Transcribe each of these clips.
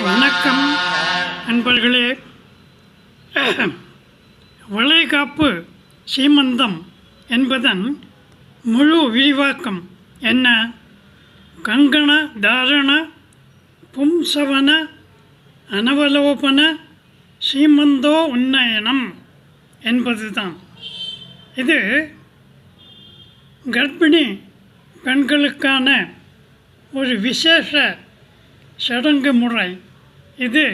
வணக்கம் அன்பர்களே. வளைகாப்பு சீமந்தம் என்பதன் முழு விரிவாக்கம் என்ன? கங்கண தாரண பும்சவன அனவலோபன சீமந்தோ உன்னயனம் என்பதுதான். இது கர்ப்பிணி பெண்களுக்கான ஒரு விசேஷ சடங்கு முறை. இது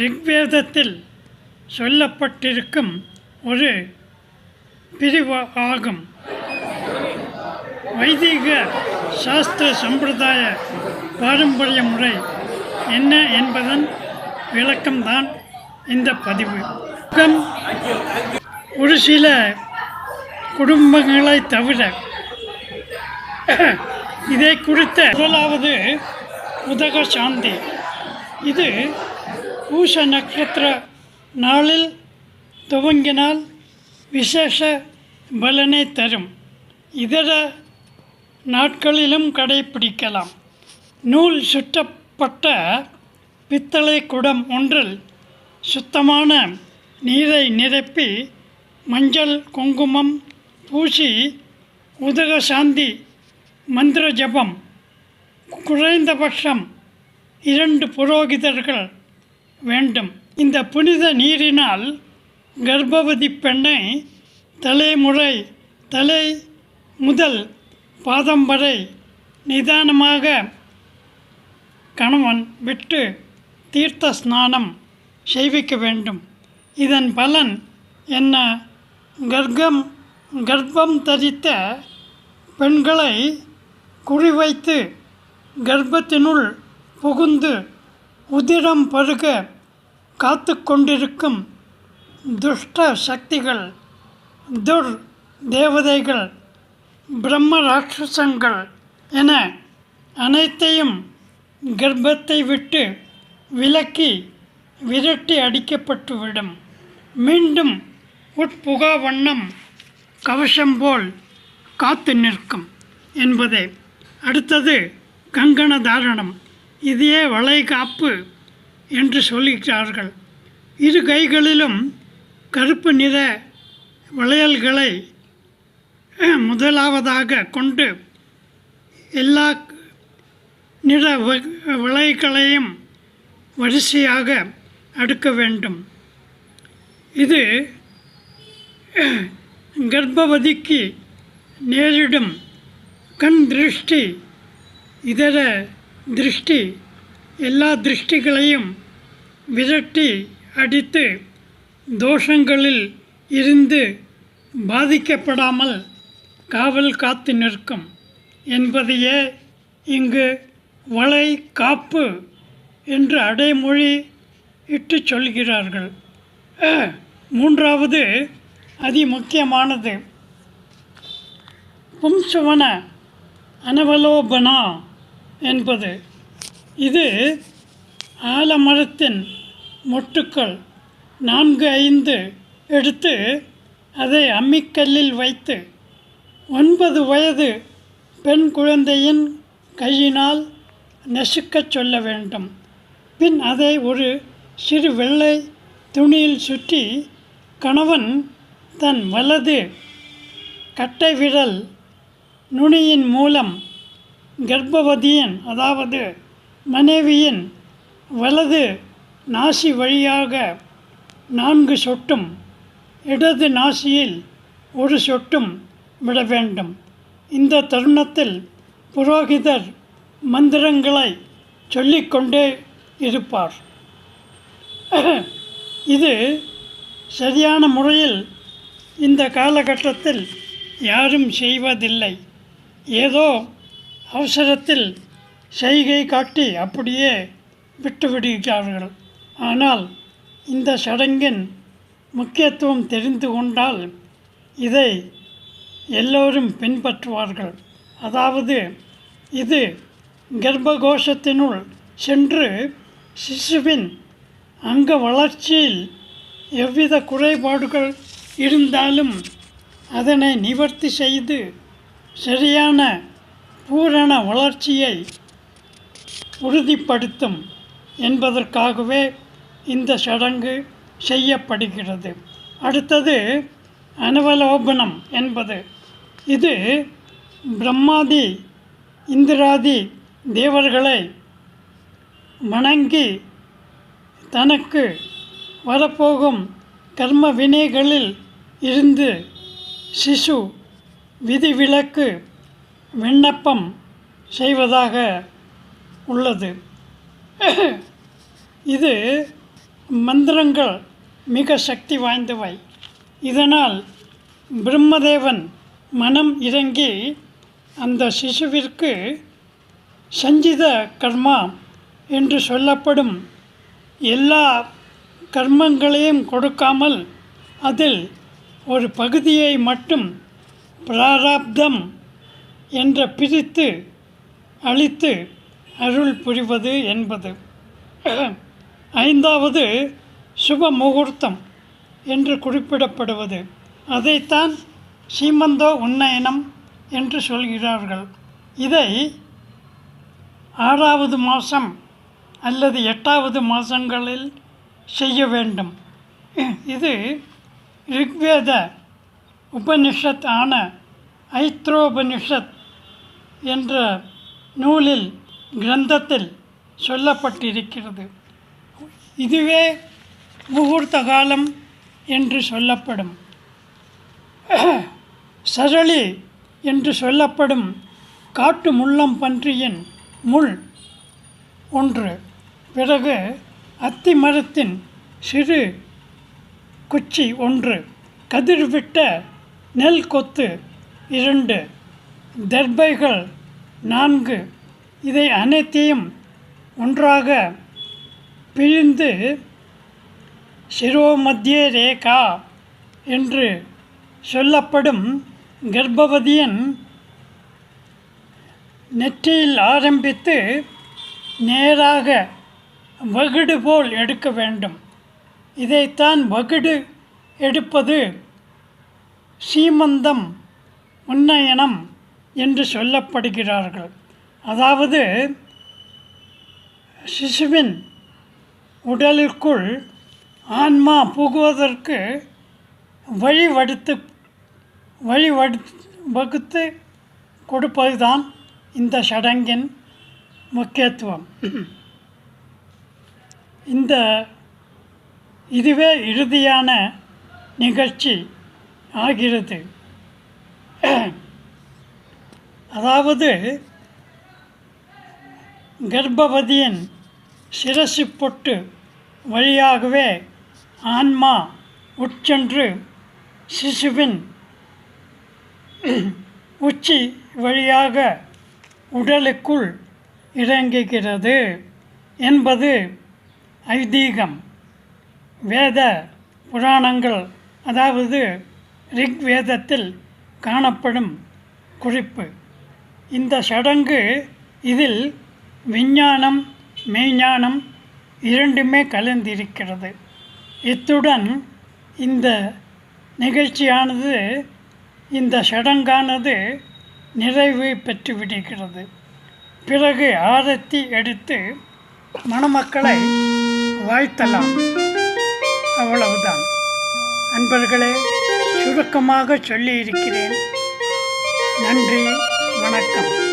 ரிக்வேதத்தில் சொல்லப்பட்டிருக்கும் ஒரு பிரிவு ஆகும். வைதிக சாஸ்திர சம்பிரதாய பாரம்பரிய முறை என்ன என்பதன் விளக்கம்தான் இந்த பதிவு. ஒரு சில குடும்பங்களை தவிர இதை குறித்த முதலாவது உதக சாந்தி. இது பூச நட்சத்திர நாளில் துவங்கினால் விசேஷ பலனை தரும். இதர நாட்களிலும் கடைபிடிக்கலாம் நூல் சுற்றப்பட்ட பித்தளை குடம் ஒன்றில் சுத்தமான நீரை நிரப்பி மஞ்சள் குங்குமம் பூசி உதக சாந்தி மந்திர ஜபம் குறைந்தபட்சம் இரண்டு புரோகிதர்கள் வேண்டும். இந்த புனித நீரினால் கர்ப்பவதி பெண்ணை தலைமுறை தலை முதல் பாதம் வரை நிதானமாக கணவன் விட்டு தீர்த்த ஸ்நானம் செய்விக்க வேண்டும். இதன் பலன் என்ன? கர்க்கம் கர்ப்பம் தரித்த பெண்களை குறிவைத்து கர்ப்பத்தினுள் புகுந்து உதிரம் பருக காத்து கொண்டிருக்கும் துஷ்ட சக்திகள் துர் தேவதைகள் பிரம்ம ராட்சசங்கள் என அனைத்தையும் கர்ப்பத்தை விட்டு விலக்கி விரட்டி அடிக்கப்பட்டுவிடும். மீண்டும் உட்புகா வண்ணம் கவசம் போல் காத்து நிற்கும் என்பதே. அடுத்தது கங்கண தாரணம். இதையே வளைகாப்பு என்று சொல்லுகிறார்கள் இரு கைகளிலும் கருப்பு நிற வளையல்களை முதலாவதாக கொண்டு எல்லா நிற வ- வரிசையாக அடுக்க வேண்டும். இது கர்ப்பவதிக்கு நேரிடும் கண் திருஷ்டி இதர திருஷ்டி எல்லா திருஷ்டிகளையும் விரட்டி அடித்து தோஷங்களில் இருந்து பாதிக்கப்படாமல் காவல் காத்து நிற்கும் என்பதையே இங்கு வளை காப்பு என்று அடைமொழி இட்டு சொல்கிறார்கள். மூன்றாவது அதி முக்கியமானது பும்சவன அனவலோபனா என்பது. இது ஆலமரத்தின் மொட்டுக்கள். நான்கு ஐந்து எடுத்து அதை அம்மிக்கல்லில் வைத்து ஒன்பது வயது பெண் குழந்தையின் கையினால் நசுக்கச் சொல்ல வேண்டும். பின் அதை ஒரு சிறு வெள்ளை துணியில் சுற்றி கணவன் தன் வலது கட்டை விரல் நுனியின் மூலம் கர்ப்பவதியின் அதாவது மனைவியின் வலது நாசி வழியாக நான்கு சொட்டும் இடது நாசியில் ஒரு சொட்டும் விட வேண்டும். இந்த தருணத்தில் புரோகிதர் மந்திரங்களை சொல்லிக்கொண்டே இருப்பார். இது சரியான முறையில் இந்த காலகட்டத்தில் யாரும் செய்வதில்லை. ஏதோ அவசரத்தில் செய்கை காட்டி அப்படியே விட்டுவிடுகிறார்கள். ஆனால் இந்த சடங்கின் முக்கியத்துவம் தெரிந்து கொண்டால் இதை எல்லோரும் பின்பற்றுவார்கள். அதாவது இது கர்ப்பகோஷத்தினுள் சென்று சிசுவின் அங்க வளர்ச்சியில் எவ்வித குறைபாடுகள் இருந்தாலும் அதனை நிவர்த்தி செய்து சரியான பூரண வளர்ச்சியை உறுதிப்படுத்தும் என்பதற்காகவே இந்த சடங்கு செய்யப்படுகிறது. அடுத்தது அனவலோபனம் என்பது. இது பிரம்மாதி இந்திராதி தேவர்களை வணங்கி தனக்கு வரப்போகும் கர்ம வினைகளில் இருந்து சிசு விதிவிலக்கு விண்ணப்பம் செய்வதாக உள்ளது. இது மந்திரங்கள் மிக சக்தி வாய்ந்தவை. இதனால் பிரம்மதேவன் மனம் இறங்கி அந்த சிசுவிற்கு சஞ்சித கர்மா என்று சொல்லப்படும் எல்லா கர்மங்களையும் கொடுக்காமல் அதில் ஒரு பகுதியை மட்டும் பிராராப்தம் என்ற பிரித்து அளித்து அருள் புரிவது என்பது. ஐந்தாவது சுப முகூர்த்தம் என்று குறிப்பிடப்படுவது. அதைத்தான் சீமந்தோ உன்னயனம் என்று சொல்கிறார்கள். இதை ஆறாவது மாதம் அல்லது எட்டாவது மாதங்களில் செய்ய வேண்டும். இது ரிக்வேத உபனிஷத் ஆன ஐத்ரோபனிஷத் என்ற நூலில் கிரந்தத்தில் சொல்லப்பட்டிருக்கிறது. இதுவே முகூர்த்த காலம் என்று சொல்லப்படும். சரளி என்று சொல்லப்படும் காட்டு முள்ளம் பன்றியின் முள் ஒன்று. பிறகு அத்தி மரத்தின் சிறு குச்சி ஒன்று கதிர்விட்ட நெல் கொத்து இரண்டு தர்பைகள் நான்கு. இதை அனைத்தையும் ஒன்றாக பிழிந்து சிரோமத்திய ரேகா என்று சொல்லப்படும் கர்ப்பவதியின் நெற்றியில் ஆரம்பித்து நேராக வகுடு போல் எடுக்க வேண்டும். இதைத்தான் வகுடு எடுப்பது. சீமந்தம் உன்னயனம் என்று சொல்லப்படுகிறார்கள். அதாவது சிசுவின் உடலுக்குள் ஆன்மா புகுவதற்கு வழிவடுத்து வழிவடு வகுத்து கொடுப்பதுதான் இந்த சடங்கின் முக்கியத்துவம். இந்த இதுவே இறுதியான நிகழ்ச்சி ஆகிறது. அதாவது கர்ப்பவதியின் சிரசு பொட்டு வழியாகவே ஆன்மா உட்சென்று சிசுவின் உச்சி வழியாக உடலுக்குள் இறங்குகிறது என்பது ஐதீகம் வேத புராணங்கள் அதாவது ரிக்வேதத்தில் காணப்படும் குறிப்பு. இந்த சடங்கு இதில் விஞ்ஞானம் மெய்ஞானம் இரண்டுமே கலந்திருக்கிறது. இத்துடன் இந்த நிகழ்ச்சியானது இந்த சடங்கானது நிறைவு பெற்றுவிடுகிறது. பிறகு ஆரத்தி எடுத்து மணமக்களை வாழ்த்தலாம். அவ்வளவுதான். அன்பர்களே சுருக்கமாக சொல்லியிருக்கிறேன். நன்றி வணக்கம்.